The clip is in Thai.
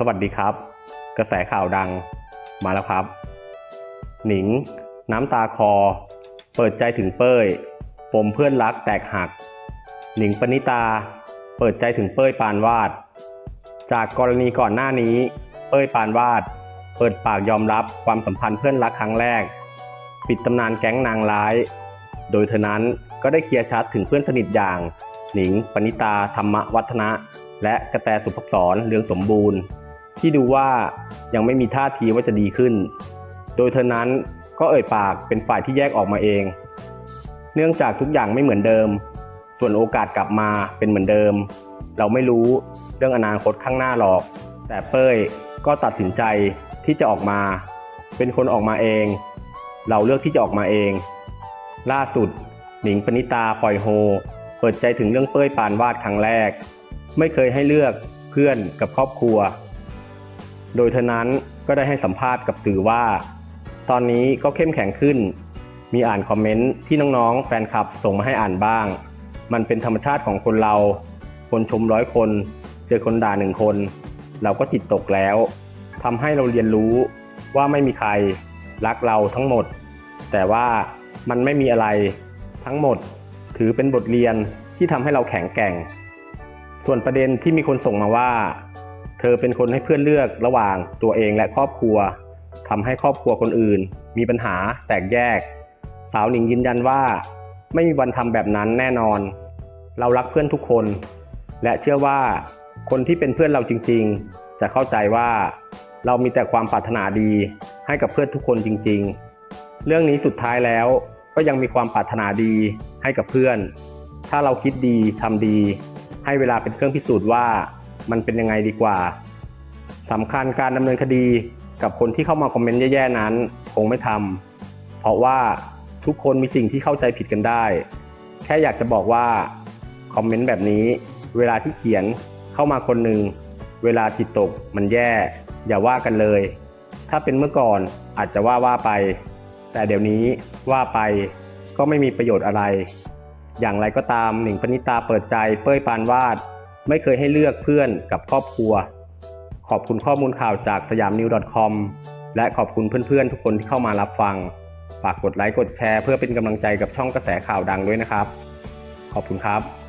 สวัสดีครับ กระแสข่าวดังมาแล้วครับ หนิง น้ำตาคอ เปิดใจถึงเป้ย ปมเพื่อนรักแตกหัก หนิงปณิตา เปิดใจถึงเป้ยปานวาด จากกรณีก่อนหน้านี้ เป้ยปานวาด เปิดปากยอมรับความสัมพันธ์เพื่อนรักครั้งแรก ปิดตำนานแก๊งนางร้าย โดยเธอนั้นก็ได้เคลียร์ชัดถึงเพื่อนสนิทอย่าง หนิง ปณิตาธรรมวัฒนะ และกระแตสุภักษรเรืองสมบูรณ์ ที่ดูว่ายังไม่มีท่าทีว่าจะดีขึ้น โดยเธอนั้นก็เอ่ยปากเป็นฝ่ายที่แยกออกมาเอง เนื่องจากทุกอย่างไม่เหมือนเดิม ส่วนโอกาสกลับมาเป็นเหมือนเดิม เราไม่รู้เรื่องอนาคตข้างหน้าหรอก แต่เป้ยก็ตัดสินใจที่จะออกมา เป็นคนออกมาเอง เราเลือกที่จะออกมาเอง ล่าสุด หนิงปณิตาปล่อยโฮ เปิดใจถึงเรื่องเป้ยปานวาดครั้งแรก ไม่เคยให้เลือกเพื่อนกับครอบครัว โดยเธอนั้นก็ได้ให้สัมภาษณ์กับสื่อว่า ตอนนี้ก็เข้มแข็งขึ้น มีอ่านคอมเมนต์ที่น้องๆ แฟนคลับส่งมาให้อ่านบ้าง มันเป็นธรรมชาติของคนเรา คนชมร้อยคน เจอคนด่าหนึ่งคน เราก็จิตตกแล้วทำให้เราเรียนรู้ว่าไม่มีใครรักเราทั้งหมด แต่ว่ามันไม่มีอะไรทั้งหมด ถือเป็นบทเรียนที่ทำให้เราแข็งแกร่ง ส่วนประเด็นที่มีคนส่งมาว่า ธอเป็นคนให้เพื่อนเลือกระหว่างตัวเองและครอบครัวทำให้ครอบครัวคนอื่น มีปัญหาแตกแยก สาวหนิงยืนยันว่า ไม่มีวันทำแบบนั้นแน่นอน เรารักเพื่อนทุกคน และเชื่อว่าคนที่เป็นเพื่อนเราจริงๆ จะเข้าใจว่าเรามีแต่ความปรารถนาดีให้กับเพื่อนทุกคนจริง ๆ เรื่องนี้สุดท้ายแล้วก็ยังมีความปรารถนาดีให้กับเพื่อน ถ้าเราคิดดีทำดี ให้เวลาเป็นเครื่องพิสูจน์ว่า มันเป็นยังไงดีกว่าสำคัญการดำเนินคดีกับคนที่เข้ามาคอมเมนต์แย่ๆนั้น คงไม่ทำเพราะว่าทุกคนมีสิ่งที่เข้าใจผิดกันได้ แค่อยากจะบอกว่าคอมเมนต์แบบนี้ เวลาที่เขียนเข้ามาคนหนึ่งเวลาจิตตกมันแย่ อย่าว่ากันเลย ถ้าเป็นเมื่อก่อนอาจจะว่าว่าไป แต่เดี๋ยวนี้ว่าไปก็ไม่มีประโยชน์อะไร อย่างไรก็ตามหนิงปณิตาเปิดใจเป้ยปานวาด ไม่เคยให้เลือกเพื่อนกับครอบครัว ขอบคุณข้อมูลข่าวจากสยามนิว .com และขอบคุณเพื่อนๆ ทุกคนที่เข้ามารับฟัง ฝากกดไลค์กดแชร์เพื่อเป็นกำลังใจกับช่องกระแสข่าวดังด้วยนะครับ ขอบคุณครับ